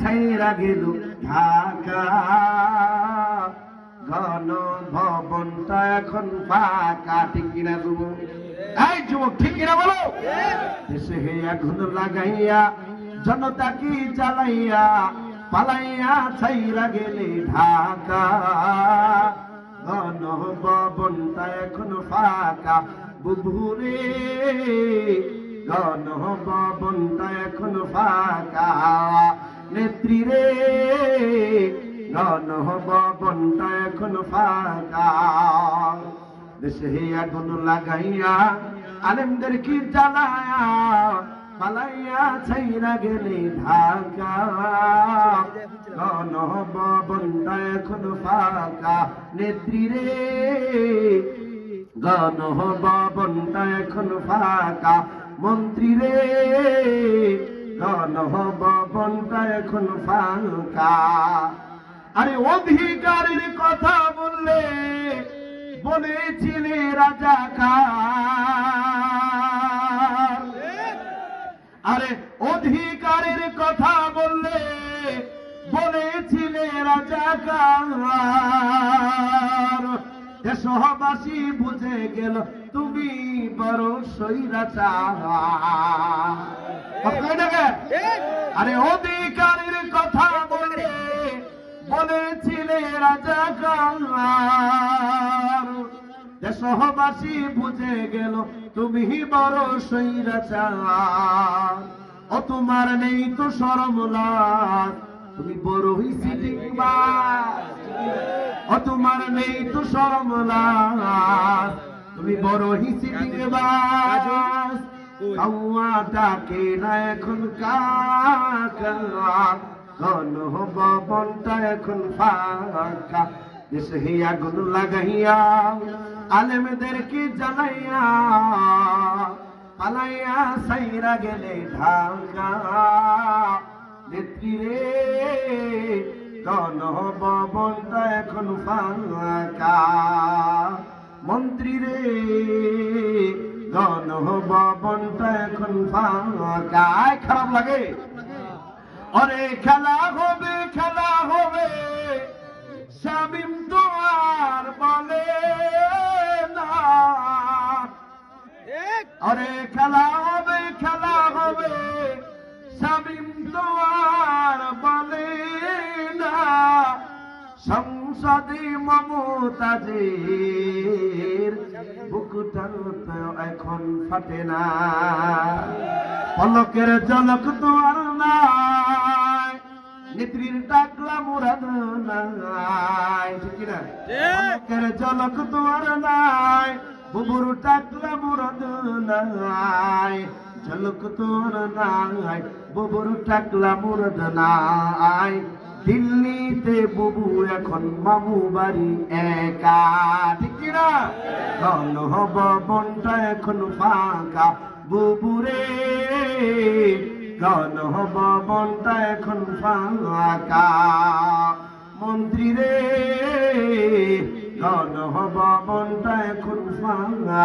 ছাইরা গেল ঢাকা। ঘন ভবনটা এখন ফাঁকা, ঠিক কিনা যুবক? এই যুবক, ঠিক কিনা বলো? দেশে হে এখন লাগাইয়া, জনতা কি জ্বালাইয়া, পালাইয়া ছাইরা গেলে ঢাকা। ঘন ভবনটা এখন ফাঁকা বুবুরে ঘন ভবনটা এখন ফাঁকা। নেত্রী রে ঘন ভবনটা এখন ফাঁকা। দেশে আগুন লাগাইয়া, আলেমদের কি জ্বালায়া? পালাইয়া ছাইরা গেলে ঢাকা। ঘন ভবনটা এখন ফাঁকা। নেত্রী রে ঘন ভবনটা এখন ফাঁকা। মন্ত্রী রে ঘন ভবনটা এখন ফাঁকা আরে অধিকারের কথা বললে বলেছিলে রাজা আরে অধিকারের কথা বললে বলেছিলে রাজা দেশবাসী বুঝে গেল তুমি বড় সৈরাচার আরে অধিকারের কথা বলে, বলেছিলে রাজা দেশবাসী বুঝে গেল তুমি বড় সৈরাচার ও তোমার নেই তো সরমলার তুমি বড় হইছি ও তোমার নেই তো সরমলার তুমি বড় হিসি ডাকে না এখন কাকা। এখন ফাঁকা। দেশে আগুন লাগাইয়া আলেমদেরকে জানাইয়া? পালাইয়া সাইরা গেলে ঢাকা। নেত্রী রে এখন ফাঁকা। মন্ত্রী রে ঘন ভবনটা এখন ফাঁকা। খারাপ লাগে। অরে খেলা হবে খেলা হবে। শামিম তো আর বলে না। অরে খেলা হবে খেলা হবে। শামিম তো আর বলে না। সংসদে মমতাজের বুকুটা তো এখন ফাটে না। পলকের জলক তো আর নাই নেত্রীর ডাকলা মুরাদ নাই। ঠিক না পলকের জলক তো আর নাই বুবুর ডাকলা মুরাদ নাই। ঝলক তোর নাই বুবুর টাকলা মুরাদ নাই। দিল্লিতে বুবু এখন মামু বাড়ি একা। ঠিক কিনা দল হব বনটা এখন ফাঁকা বুবুরে দল হব বনটা এখন ফাঁকা মন্ত্রী রে। দল হব বনটা এখন ফাঁকা